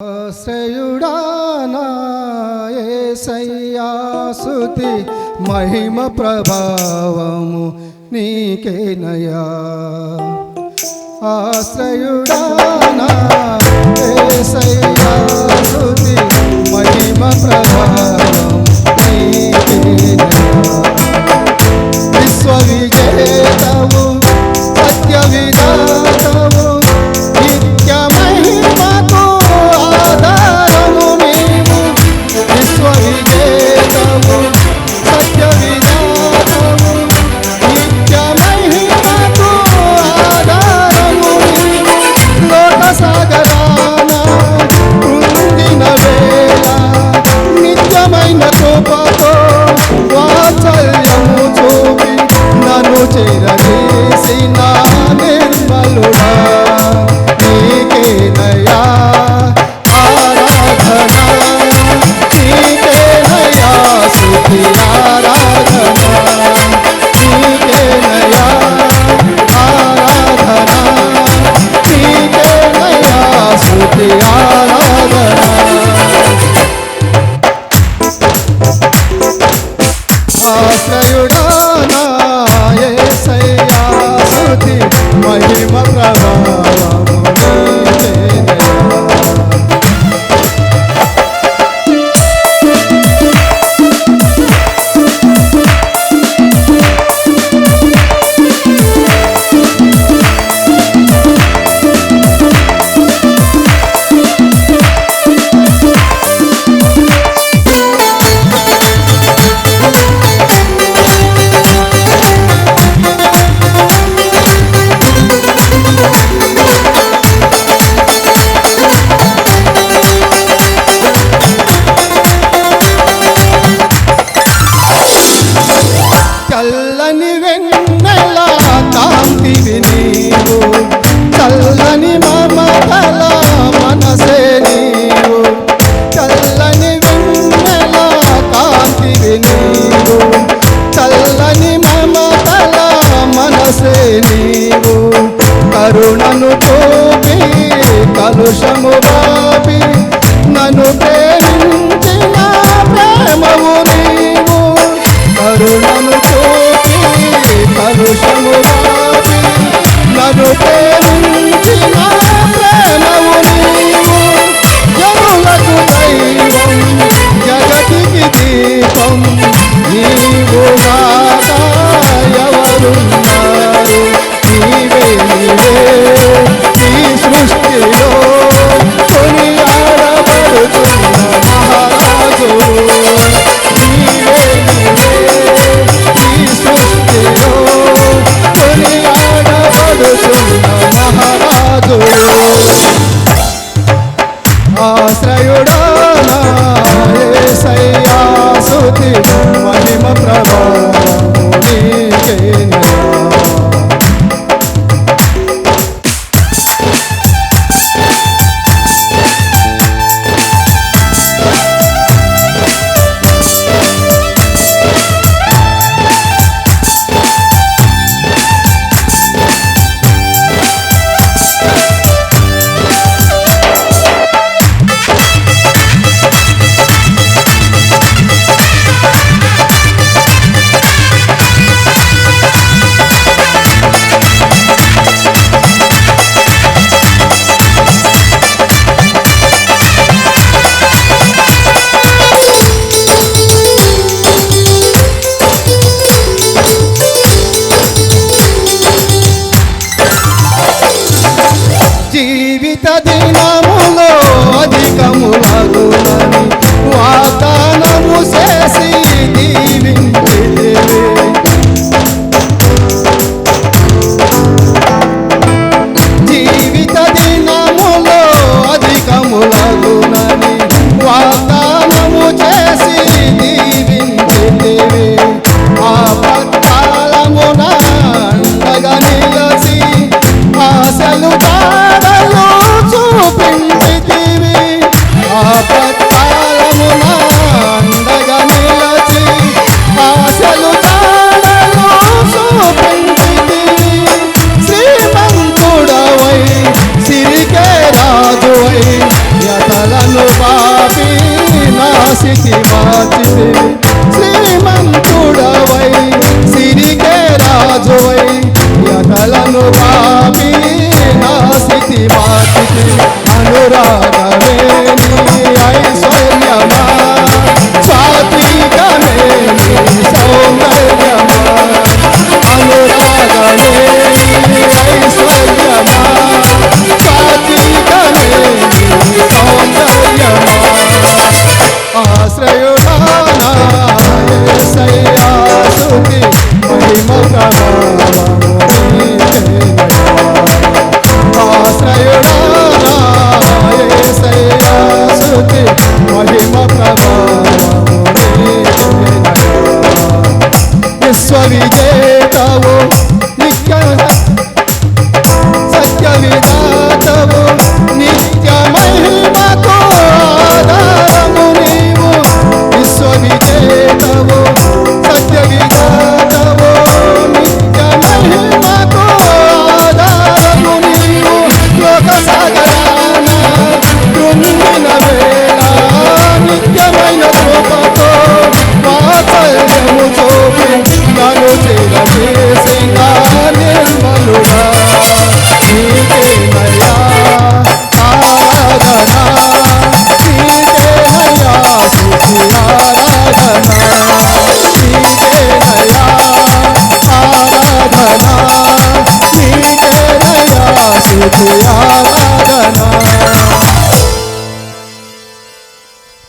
ఆశ్రయుడానాయసయ్యాసుతి మహిమ ప్రభావము నీకే నయా. ఆశ్రయుడానాయసయ్యాసుతి మహిమ ప్రభావం నీకే నయా. విజేతము సత్య విజయ చెరవేసిన నిర్మలుడా ஞானிவன் Every day